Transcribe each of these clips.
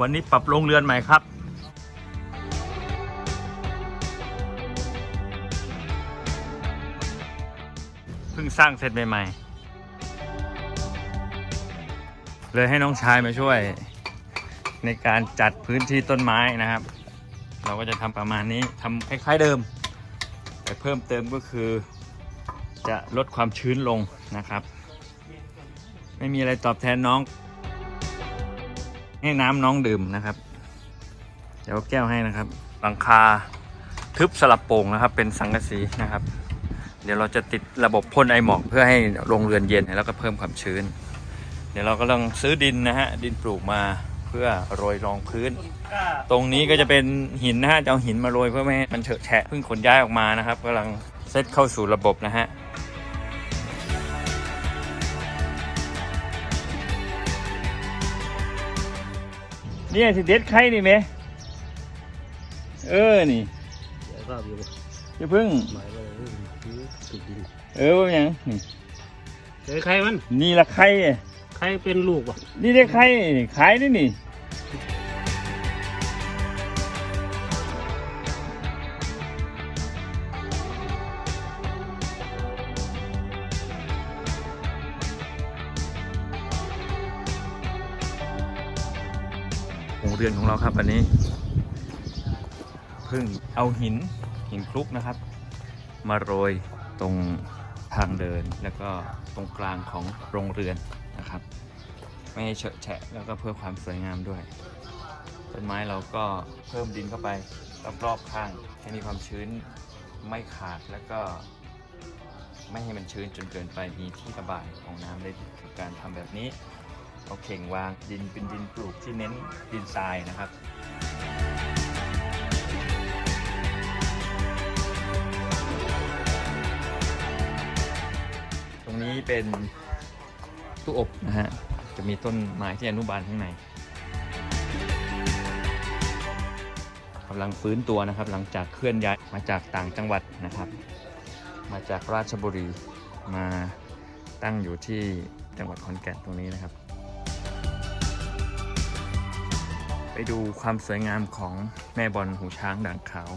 วันนี้ปรับโรงเรือนใหม่ครับ เพิ่งสร้างเสร็จใหม่ๆ เลยให้น้องชายมาช่วย ในการจัดพื้นที่ต้นไม้นะครับ เราก็จะทำประมาณนี้ทำคล้ายๆเดิม แต่เพิ่มเติมก็คือ จะลดความชื้นลงนะครับ ไม่มีอะไรตอบแทนน้อง ให้น้ำน้องดื่มนะครับ เดี๋ยวแก้วให้นะครับ หลังคาทึบสลับโป่งนะครับ เป็นสังกะสีนะครับ เดี๋ยวเราจะติดระบบพ่นไอหมอกเพื่อให้โรงเรือนเย็นแล้วก็เพิ่มความชื้น เดี๋ยวเราก็ต้องซื้อดินนะฮะดินปลูกมาเพื่อโรยรองพื้น ตรงนี้ก็จะเป็นหินนะฮะจะเอาหินมาโรยเพื่อไม่ให้มันเฉอะแฉะเพิ่งขนย้ายออกมานะครับกำลังเซตเข้าสู่ระบบนะฮะ เนี่ยสิเด็ดไข่นี่ไหมเออนี่แล้วก็อยู่อย่าเพึ่งหมายว่าคือติดดินเออว่าหยังนี่เจอใครมันนี่ละไข่อะใครเป็นลูกวะนี่ได้ไข่นี่ขายนี่นี่ โรงเรือนของเราครับอันนี้เพิ่งเอาหินหินคลุกนะครับ มาโรยตรงทางเดินแล้วก็ตรงกลางของโรงเรือนนะครับ ไม่ให้เฉอะแฉะแล้วก็เพื่อความสวยงามด้วยต้นไม้เราก็เพิ่มดินเข้าไปรอบๆข้างให้มีความชื้นไม่ขาดแล้วก็ไม่ให้มันชื้นจนเกินไปมีที่ระบายของน้ำได้การทำแบบนี้ เอาเข่งวางดินเป็นดินปลูกที่เน้นดินทรายนะครับตรงนี้เป็นตู้อบนะฮะ จะมีต้นไม้ที่อนุบาลข้างในกำลังฟื้นตัวนะครับ หลังจากเคลื่อนย้ายมาจากต่างจังหวัดนะครับ มาจากราชบุรีมาตั้งอยู่ที่จังหวัดขอนแก่นตรงนี้นะครับ ไปดูความสวยงามของแม่บอลหูช้างด่างขาว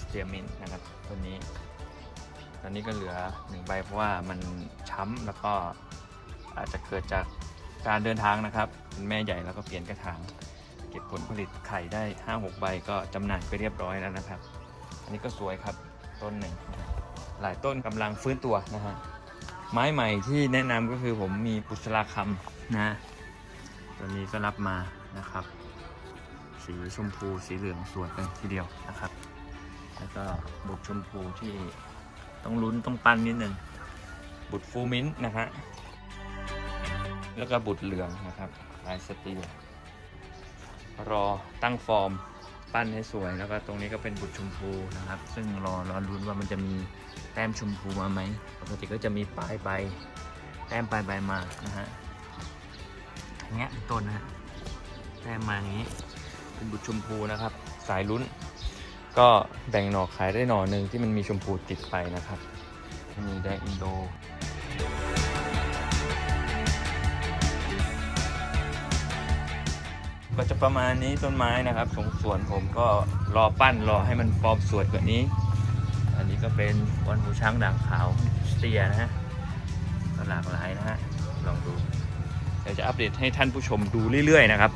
สเตียมินนะครับตัวนี้ ตอนนี้ก็เหลือหนึ่งใบเพราะว่ามันช้ำแล้วก็อาจจะเกิดจากการเดินทางนะครับ เป็นแม่ใหญ่แล้วก็เปลี่ยนกระถางเก็บผลผลิตไข่ได้ 5-6 ใบก็จำหน่ายไปเรียบร้อยแล้วนะครับ อันนี้ก็สวยครับต้นหนึ่ง หลายต้นกำลังฟื้นตัวนะฮะไม้ใหม่ที่แนะนำก็คือผมมีปุษราคำนะ ตัวนี้ก็รับมานะครับ สีชมพูสีเหลืองสวยกันทีเดียวนะครับ แล้วก็บุกชมพูที่ต้องลุ้นต้องปั้นนิดนึงบุตรฟูมินท์นะฮะแล้วก็บุตรเหลืองนะครับลายสตีลรอตั้งฟอร์มปั้นให้สวยแล้วก็ตรงนี้ก็เป็นบุตรชมพูนะครับ ซึ่งรอรอลุ้นว่ามันจะมีแต้มชมพูมาไหมปกติก็จะมีปลายใบแต้มปลายใบมานะฮะอย่างเงี้ยต้นนะฮะแต้มมาอย่างนี้ เป็นบุตรชมพูนะครับ สายลุ้น ก็แบ่งหน่อขายได้หน่อหนึ่งที่มันมีชมพูติดไปนะครับมีแดงอินโดก็จะประมาณนี้ต้นไม้นะครับของสวนผมก็รอปั้นรอให้มันฟอร์มสวยกว่านี้ อันนี้ก็เป็นวันหูช้างด่างขาวสเตียนะฮะก็หลากหลายนะฮะลองดูเดี๋ยวจะอัปเดตให้ท่านผู้ชมดูเรื่อยๆนะครับ